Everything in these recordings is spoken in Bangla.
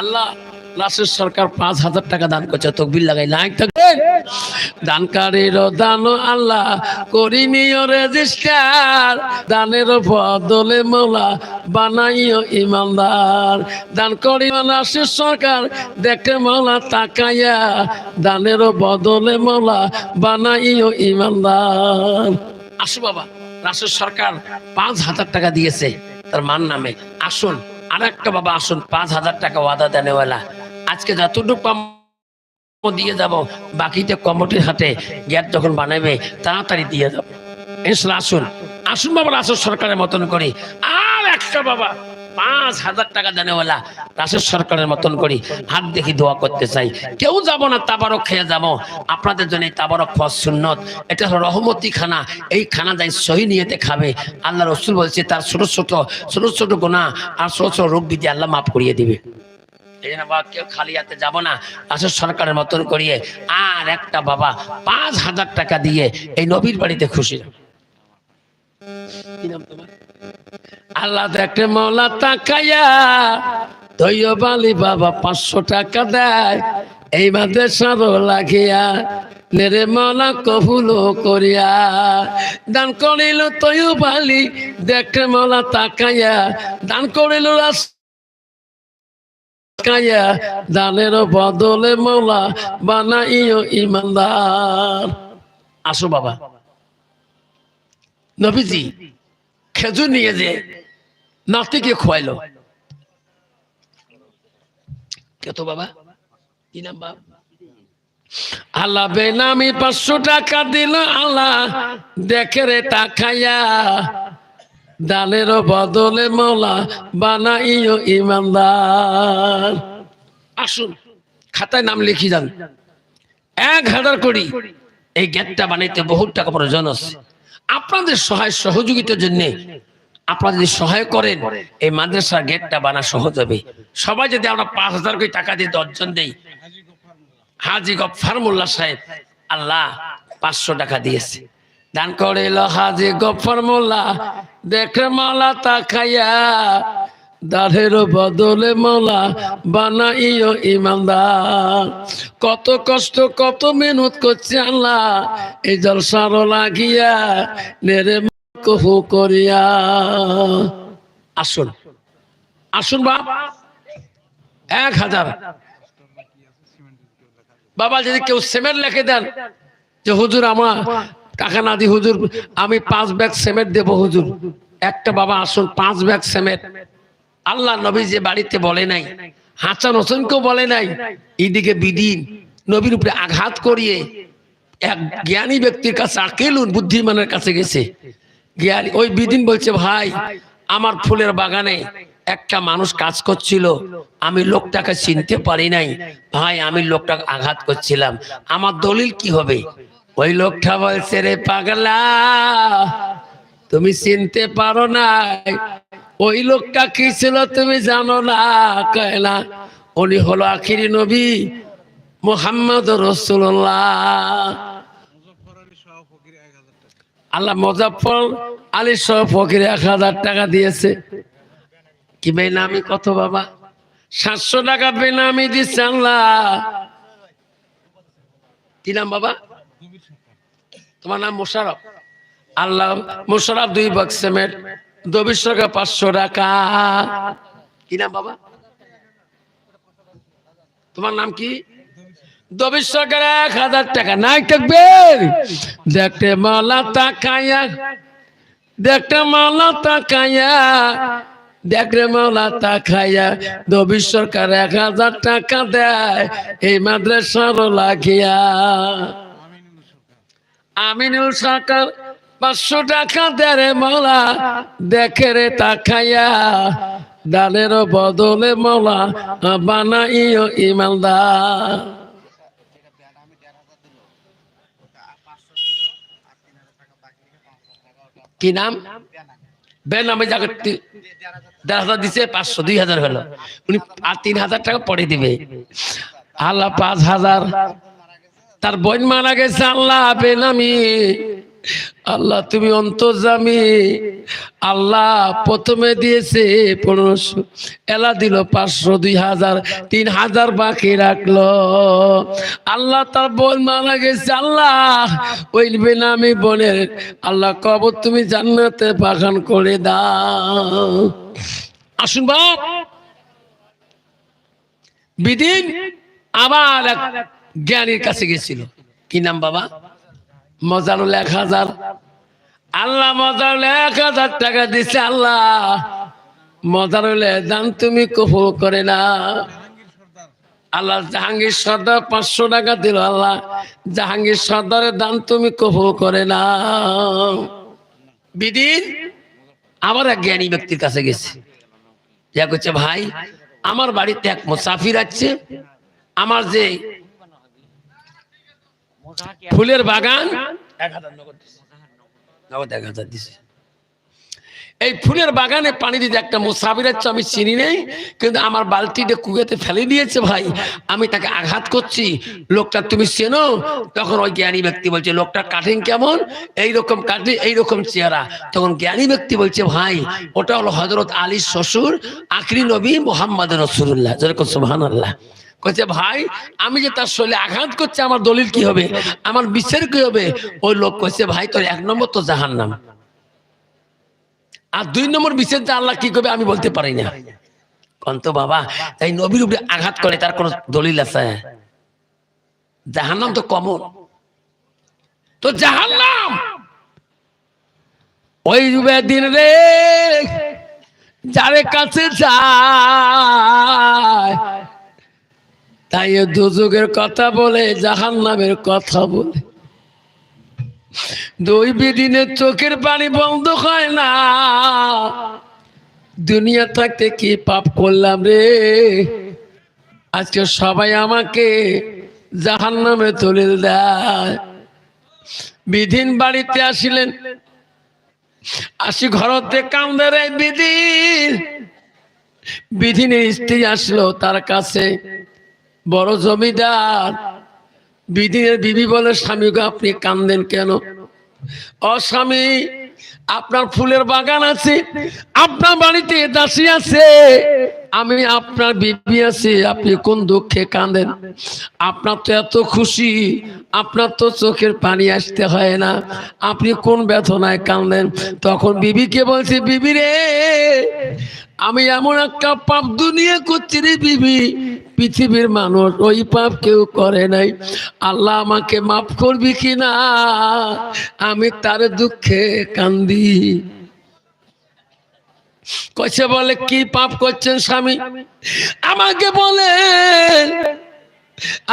আল্লাহ রাশের সরকার পাঁচ হাজার টাকা দান করছে, তকবির লাগাই থাকবে দানকারীর দান আল্লাহ করিনিও রেজিস্টার। দানের বদলে মোলা বানাইও ইমানদার। দান করি রাশের সরকার, দেখে মোলা তাকাইয়া। দানের বদলে মোলা বানাইও ইমানদার। আসো বাবা রাশের সরকার পাঁচ হাজার টাকা দিয়েছে, তার মান নামে। আসুন। আর একটা বাবা, আসুন, পাঁচ হাজার টাকা ওয়াদা দেনেওয়ালা আজকে যতটুকু পাম দিয়ে যাব বাকিতে কমিটির হাতে গ্যাস যখন বানাবে তাড়াতাড়ি দিয়ে যাব। আসুন। আসুন বাবা, আসুন সরকারের মতন করি। আর একটা বাবা পাঁচ হাজার টাকা দেনেওয়ালা রাসের সরকারের মতন করি, হাত দেখি দোয়া করতে চাই। কেউ যাব না, তাবারক খেয়ে যাব। আপনাদের জন্য এই তাবারক ফস সুন্নত। এটা হলো রহমতি খানা। এই খানা যাই সহি নিয়েতে খাবে। আল্লাহ রসুল বলছে, তার ছোট ছোট ছোট ছোট গোনা আর ছোট ছোট রোগ বিধি আল্লাহ মাফ করিয়ে দিবে। খালি যাব না। সরকারের মতন করিয়ে আর একটা বাবা পাঁচ হাজার টাকা দিয়ে এই নবীর বাড়িতে খুশি। আল্লাহ দেখে মৌলা তাকাইয়া দইয় বালি বাবা, পাঁচশো টাকা দেয়। এই মাঝে সারো লাগিয়া নেরে মৌলা কবুল করিয়া, দান করিল তৈয় বালি। দেখে মৌলা তাকাইয়া, দান করিল রাস কায়া দানের বদলে মৌলা বানাইও ইমানদার। আসো বাবা। নবীজি, খেজুর নিয়ে যে নাতিকে খোয়াইলো। কে তো বাবা? কি নাম বাবা আল্লাহ বেনামি পাঁচশো টাকা দিল, আল্লাহ দেখে রে টাকাইয়া দানের বদলে মৌলা বানাইও ইমানদার। আসুন, খাতায় নাম লিখি যান। এক হাজার কোটি। এই গেটটা বানাইতে বহুত টাকা প্রয়োজন আছে। আপনাদের সহায় সহযোগিতার জন্য আপনারা যদি সহায় করেন এই মাদ্রাসার গেটটা বানা সহজ হবে। সবাই যদি আমরা পাঁচ হাজার কোটি টাকা দিয়ে দশজন দেই হাজি গফার মোল্লা সাহেব আল্লাহ পাঁচশো টাকা দিয়েছে। দান করিল হাজি গফর মোল্লা দেখে মালা তাকাইয়া দাঁড়ের বদলে মোলা বানাইও ইমানদার। কত কষ্ট কত মেহনত করছে আল্লাহ এই জলসার লাগিয়া নেরে কহু করিয়া। আসুন। আসুন বাপ। এক হাজার। বাবা, যদি কেউ সিমেন্ট লিখে দেন যে, হুজুর, আমার টাকা না দি হুজুর, আমি পাঁচ ব্যাগ সিমেন্ট দেবো হুজুর। একটা বাবা, আসুন, পাঁচ ব্যাগ সিমেন্ট। আল্লাহ নবী যে বাড়িতে বলে নাই হাসান হোসেনকেও বলে নাই, এইদিকে বিদিন, নবীর উপরে আঘাত করিয়ে এক জ্ঞানী ব্যক্তির কাছে, আকেলুন, বুদ্ধিমানের কাছে গেছে। জ্ঞানী ওই বিদিন বলছে, ভাই, আমার ফুলের বাগানে একটা মানুষ কাজ করছিল। আমি লোকটাকে চিনতে পারি নাই। ভাই, আমি লোকটাকে আঘাত করছিলাম। আমার দলিল কি হবে? ওই লোকটা বলছে, রে পাগলা, তুমি চিনতে পারো না ওই লোকটা কি ছিল তুমি জানো না কয় না উনি হলো আখিরি নবী মোহাম্মদ রসুল্লাহ। আল্লাহ মুজাফর আলী সহ ফকির এক হাজার টাকা দিয়েছে। কি বেনামি কত বাবা? সাতশো টাকা বেনামি দিচ্ছে আল্লাহ। কি নাম বাবা? তোমার নাম মোশারফ। আল্লাহ মোশারফ দুই বাক্স সিমেন্ট, দবিশ টাকা পাঁচশো টাকা। কি নাম বাবা? তোমার নাম কি? টাকার এক হাজার টাকা নাই থাকবে। মালা মালা দবিশ সরকার এক হাজার টাকা দেয় এই মাদ্রাসার লাগিয়া। আমিনুল সরকার পাঁচশো টাকা দেরে মাওলা দেখে রে তাকাইয়া দানের বদলে মাওলা বানাইও ইমানদার। কি নাম? বেনামে জাগতি দশ হাজার দিছে, পাঁচশো দুই হাজার হলো। উনি আর তিন হাজার টাকা পরে দিবে। আল্লাহ পাঁচ হাজার। তার বোন মারা গেছে, আল্লাহ বেনামি আল্লাহ, তুমি অন্তর্জামি। আল্লাহ প্রথমে দিয়েছে পনেরোশো, এলা দিল পাঁচশো, দুই হাজার, তিন হাজার বাকি রাখল। আল্লাহ তার বোন মারা গেছে, আল্লাহ। ওই বেনামি বোনের, আল্লাহ কবর তুমি জান্নাতে বাগান করে দাও। আসুন বাপ। বিদিন আবার এক জ্ঞানীর কাছে গেছিল। কি নাম বাবা? মজারুল এক হাজার। আল্লাহ মজারুল এক হাজার টাকা দিছে আল্লাহ। মজারুল দান তুমি কবুল করে না। আল্লাহ জাহাঙ্গীর সর্দার পাঁচশো টাকা দিল আল্লাহ। জাহাঙ্গীর সর্দারের দান তুমি কবুল করে না। বিদিন আবার এক জ্ঞানী ব্যক্তির কাছে গেছে। যা করছে ভাই, আমার বাড়িতে এক মুসাফির আছে। আমার যে ফুলের বাগান নগদ এক হাজার দিছে। এই ফুলের বাগানে পানি দিতে একটা মুসাফির আমি চিনি নেই কিন্তু আমার বালতিটা কুয়েতে ফেলে দিয়েছে ভাই। আমি তাকে আঘাত করছি। লোকটা তুমি চেনো? তখন ওই জ্ঞানী ব্যক্তি বলছে লোকটা কাটিং কেমন? এইরকম কাটিং এইরকম চেহারা। তখন জ্ঞানী ব্যক্তি বলছে ভাই ওটা হলো হজরত আলীর শ্বশুর আখরি নবী মোহাম্মদ রসুল্লাহ যেরকম সুবহান আল্লাহ কইছে, ভাই, আমি যে তার শরীরে আঘাত করছে, আমার দলিল কি হবে? আমার বিচার কি হবে? ওই লোক কইছে, ভাই, তোর এক নম্বর তো জাহান্নাম। আর দুই নম্বর বিচার যে আল্লাহ কি করবে আমি বলতে পারি না। কন্ত বাবা, তাই নবীর উপরে আঘাত করে তার কোন দলিল আছে? জাহান্নাম তো কমন তো জাহান্নাম! ওই দিন রে, যারে কাছে যায় তাই দুযুগের কথা বলে জাহান নামের কথা বলে। দুই বিদিনের চোখের পানি বন্ধ হয় না। দুনিয়া থাকতে কি পাপ করলাম রে? আজকে সবাই আমাকে জাহান নামে তুলে দেয়। বিধিন বাড়িতে আসিলেন। আসি ঘরতে কামদের বিধিন। বিধিনের স্ত্রী আসলো তার কাছে। বড় জমিদার। বিদিনের বিবি বলে স্বামীকে আপনি কান্দেন কেন? অস্বামী, আপনার ফুলের বাগান আছে, আপনার বাড়িতে দাসী আছে। আমি আপনার বিবি আছি, আপনি কোন দুঃখে কাঁদেন? আপনার তো এত খুশি, আপনার তো চোখের পানি আসতে হয় না। আপনি কোন ব্যথনায় কাঁদেন? তখন বিবিকে বলছে, বিবি রে, আমি এমন একটা পাপ দুনিয়া করছি রে বিবি। পৃথিবীর মানুষ ওই পাপ কেউ করে নাই। আল্লাহ আমাকে মাফ করবি কি না আমি তার দুঃখে কান্দি। কছে বলে কি পাপ করছেন স্বামী। আমাকে বলে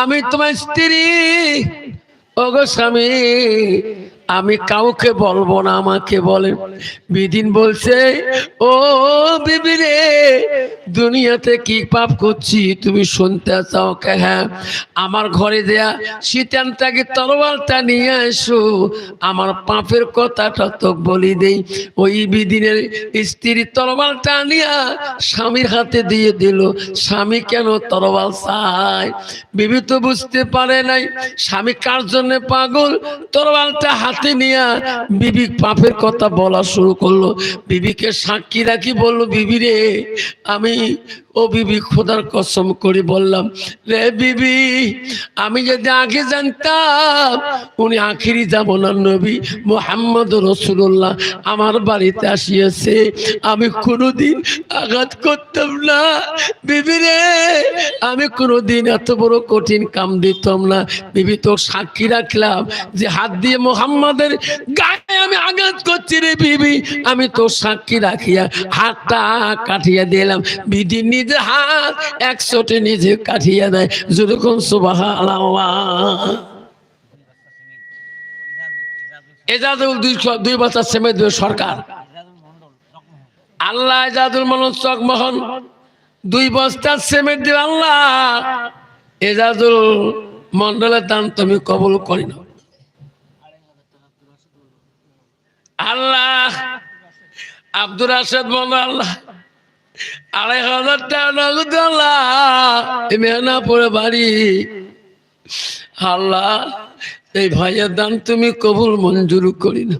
আমি তোমার স্ত্রী। ওগো স্বামী আমি কাউকে বলব না, আমাকে বলেন বিদিন বলছে, ও বিবি রে, দুনিয়াতে কি পাপ করছি? তুমি শুনতে চাও কে? হ্যাঁ আমার ঘরে দেয়া শীতানটাকে তরোয়ালটা নিয়ে এসো আমার পাপের কথাটা তো বলি দেই। ওই বিদিনের স্ত্রী তরবালটা নিয়া স্বামীর হাতে দিয়ে দিল। স্বামী কেন তরবাল চায়? বিবি তো বুঝতে পারে নাই, স্বামী কার জন্য পাগল? তরবালটা হাতে নিয়ে বিবি পাপের কথা বলা শুরু করল। বিবিকে সাক্ষী রাখি বলল বিবি রে আমি ও বিবি, খোদার কসম করে বললাম, রে বিবি, আমি যদি আগে জানতাম, উনি আখিরি যাবনার নবী মোহাম্মদ রসুল্লাহ আমার বাড়িতে আসিয়েছে, আমি কোনোদিন আঘাত করতাম না। বিবি রে, আমি কোনোদিন এত বড় কঠিন কাম দিতাম না। বিবি, তোর সাক্ষী রাখলাম যে হাত দিয়ে মোহাম্মদের গায়ে আমি আঘাত করছি রে বিবি। আমি তো সাক্ষী রাখিয়া হাতটা কাটিয়া দিলাম। বিধি নিজে হাত একশোটে নিজে কাটিয়া দেয়। যেরকম সুবাহ এজাদুল দুই বছর সেমে দুই সরকার। আল্লাহ এজাদুল মনন চকমোহন দুই বস্তা সিমেন্ট দিল আল্লাহ। এজাদুল মন্ডলের দান তুমি কবুল করি না আল্লাহ আব্দুর রাশেদ মন আল্লাহ। আড়াই হাজার টাকা নগদ বাড়ি। আল্লাহ, এই ভাইয়ের দান তুমি কবুল মঞ্জুর করি না।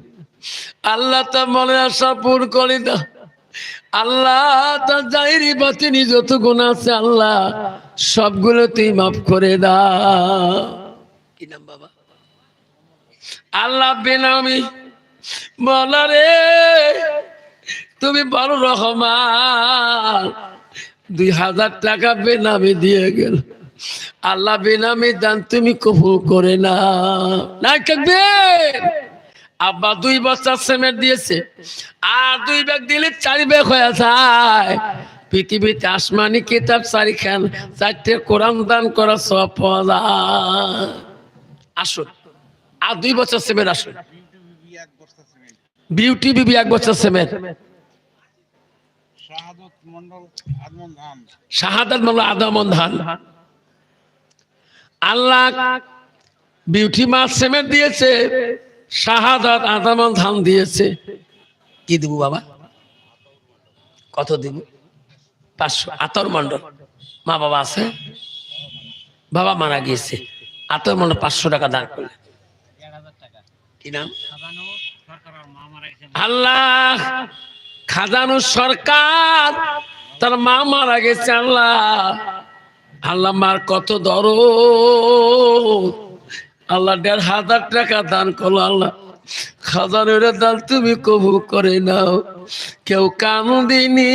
আল্লাহ তার মনে আশা পূর করে দাও আল্লাহ তার জাহিরি বাতিনি যত গুণ আছে, আল্লাহ সবগুলো তুই মাফ করে দা। কি নাম বাবা? আল্লাহ বেনামি। বলা রে তুমি বড় রহমান। দুই হাজার টাকা বেনামি দিয়ে গেল। আল্লাহ বেনামি দান তুমি কবুল করে না থাকবে আব্বা দুই বস্তা সিমেন্ট দিয়েছে। আর দুই ব্যাগ দিলে চারি ব্যাগ হয়ে যায়। পৃথিবীতে আসমানি কিতাব চারিখান, চারটে কোরআন দান করা সব আসুন। আর দুই বছর সিমেন্ট আসুন। বিউটি বিবি এক বছর সিমেন্ট। শাহাদত আদমন মোল্লা ধান। আল্লাহ বিউটি মাছ সিমেন্ট দিয়েছে শাহাদাত আদমন ধান দিয়েছে। কি দিব বাবা? কত দিব? পাঁচশো আতর মন্ডল মা বাবা আছে? বাবা মারা গিয়েছে। আতর মন্ডল পাঁচশো টাকা দান করলে কি নাম? আল্লাহ খাজানু সরকার, তার মা মারা গেছে আল্লাহ। আল্লাহ মার কত দর আল্লাহ দেড় হাজার টাকা দান করল আল্লাহ। খাজানের দান তুমি কবু করে নাও। কেউ কান্দিনি,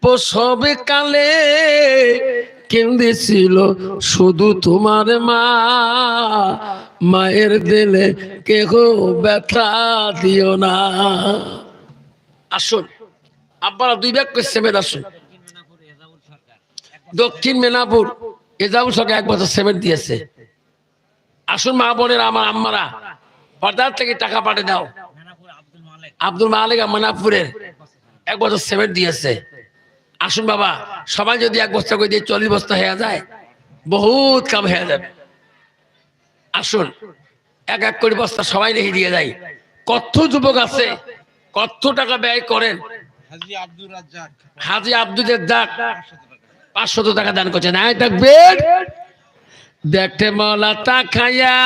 প্রসবে কালে কেন্দেছিল শুধু তোমার মা। মায়ের দিলে কেহ ব্যথা দিও না। আসুন। আপনারা দুই ব্যাগ করে সেমেন্ট আসুন দক্ষিণ মেনাপুর এজাবুল সরকার এক বছর সেমেন্ট দিয়েছে। আসুন মা বোনের, আমার আম্মারা, বাজার থেকে টাকা পাঠিয়ে দাও। আব্দুল মালিক মানাপুরের এক বছর সেমেন্ট দিয়েছে। আসুন বাবা, সবাই যদি এক বস্তা করে দিয়ে চল্লিশ বস্তা হয়ে যায়, বহুত কাম হয়ে যাবে। আসুন, এক এক করে বস্তা সবাই রেখে দিয়ে যায় কত যুবক আছে কত টাকা ব্যয় করেন? হাজি আব্দুর রাজ্জাক। হাজি পাঁচশত টাকা। দান করছেন। আয় থাকবেন দেখতে মলা তাকাইয়া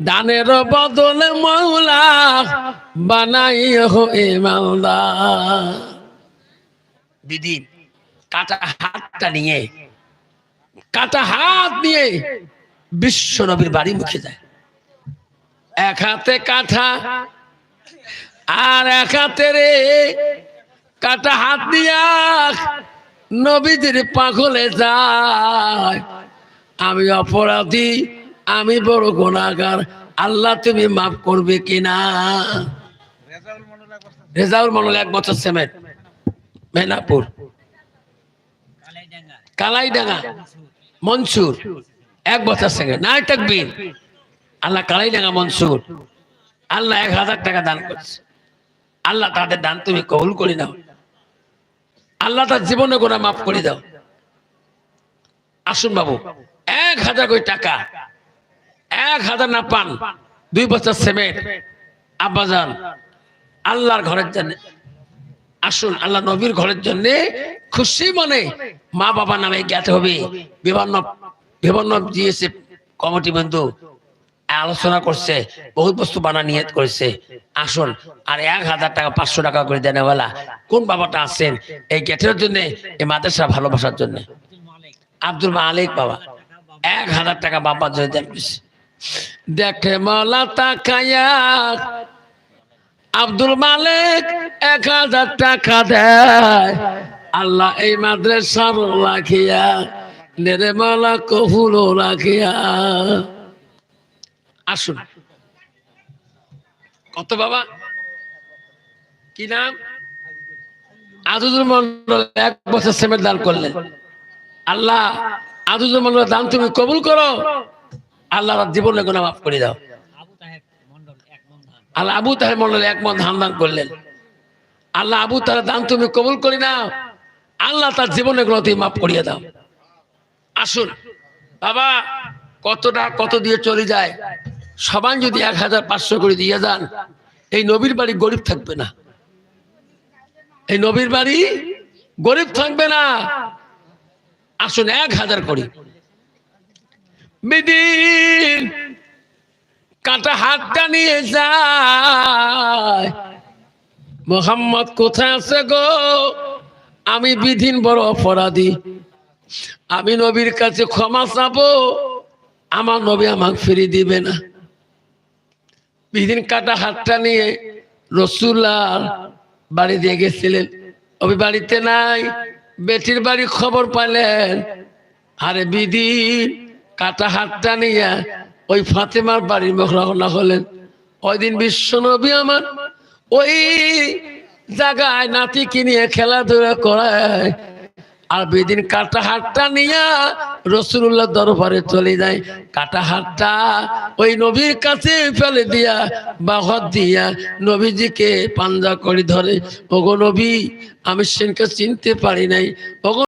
দানের বদলে মৌলা বানাই হো এ মাওলা। দিদি কাটা হাতটা নিয়ে কাটা হাত নিয়ে বিশ্ব নবীর বাড়ি মুখে যায় এক হাতে কাঠা আর এক হাতে রে কাটা হাত দিয়া নবীদের পাগলে যায়। আমি অপরাধী আমি বড় গুণাগার আল্লাহ তুমি মাফ করবে কিনা? রেজাউল মন্ডল এক বছর সেমেন্ট মেনাপুর কালাইডাঙ্গা। মনসুর। এক বছর সেকেন্ড নাই থাকবির আল্লাহ কালাইডাঙ্গা মনসুর। আল্লাহ এক হাজার টাকা দান করছে। আল্লাহ তাদের দান তুমি কবুল করে নাও। আল্লাহ তার জীবনে গোনা মাফ করে দাও। আসুন বাবু, এক হাজার কোটি টাকা, এক হাজার না পান, দুই বছর সেমেন্ট আব্বাজান আল্লাহর ঘরের জন্য। আসুন, আল্লাহ নবীর ঘরের জন্য খুশি মনে মা বাবা নামে জ্ঞাতে হবে। বিভিন্ন বিভিন্ন দিয়েছে কমিটি বন্ধু আলোচনা করছে, বহুত বস্তু বানা নিয়ত করেছে। আসুন, আর এক হাজার টাকা, পাঁচশো টাকা করে দেনেওয়ালা কোন বাবাটা আছেন এই গেটের জন্য, এই মাদ্রাসা ভালোবাসার জন্য? আব্দুল মালিক বাবা। এক হাজার টাকা বাবার জন্য দেন দেখে মালা তাকায়া। আব্দুল মালিক এক হাজার টাকা দেয়। আল্লাহ এই মাদ্রাসার রাখিয়া নেরে মালা কহুল রাখিয়া। আসুন। কত বাবা? কি নাম? মন্ডল এক বছর সেমের দান করলেন। আল্লাহ মন্ডল দান তুমি কবুল করো। আল্লাহ তার জীবনে গুণা মাফ করে দাও। আল্লাহ আবু তাহের মন্ডল এক মন ধান দান করলেন। আল্লাহ আবু দান তুমি কবুল করি নাও। আল্লাহ তার জীবনে গুলো তুমি মাফ করিয়ে দাও। আসুন। বাবা, কতটা কত দিয়ে চলে যায়? সবাই যদি এক হাজার পাঁচশো করে দিয়ে যান, এই নবীর বাড়ি গরিব থাকবে না। এই নবীর বাড়ি গরিব থাকবে না। আসুন এক হাজার করি। বিদিন কাটা হাতটা নিয়ে যায়। মোহাম্মদ কোথায় আছে গো? আমি বিধিন বড় অপরাধী। আমি নবীর কাছে ক্ষমা চাবো। আমার নবী আমাকে ফিরে দিবে না। বিদিন কাটা হাতটা নিয়ে রসুল্লার বাড়ি দিয়ে গেছিলেন। ওই বাড়িতে নাই, বেটির বাড়ি খবর পাইলেন। আরে বিধি কাটা হাতটা নিয়ে ওই ফাতেমার বাড়ির মুখ রওনা হলেন। ওই দিন বিশ্ব নবী আমার ওই জায়গায় নাতিকে নিয়ে খেলাধুলা করায় আর বেদিন কাটা হাটটা নিয়ে রসুল্লাহ দরবারে চলে যায়। কাটা হাটটা ওই নবীর কাছে ফেলে দিয়া বাহত দিয়া নবীজিকে পাঞ্জা করে ধরে। ওগো নবী, আমি সেনকে চিনতে পারি নাই। ওগো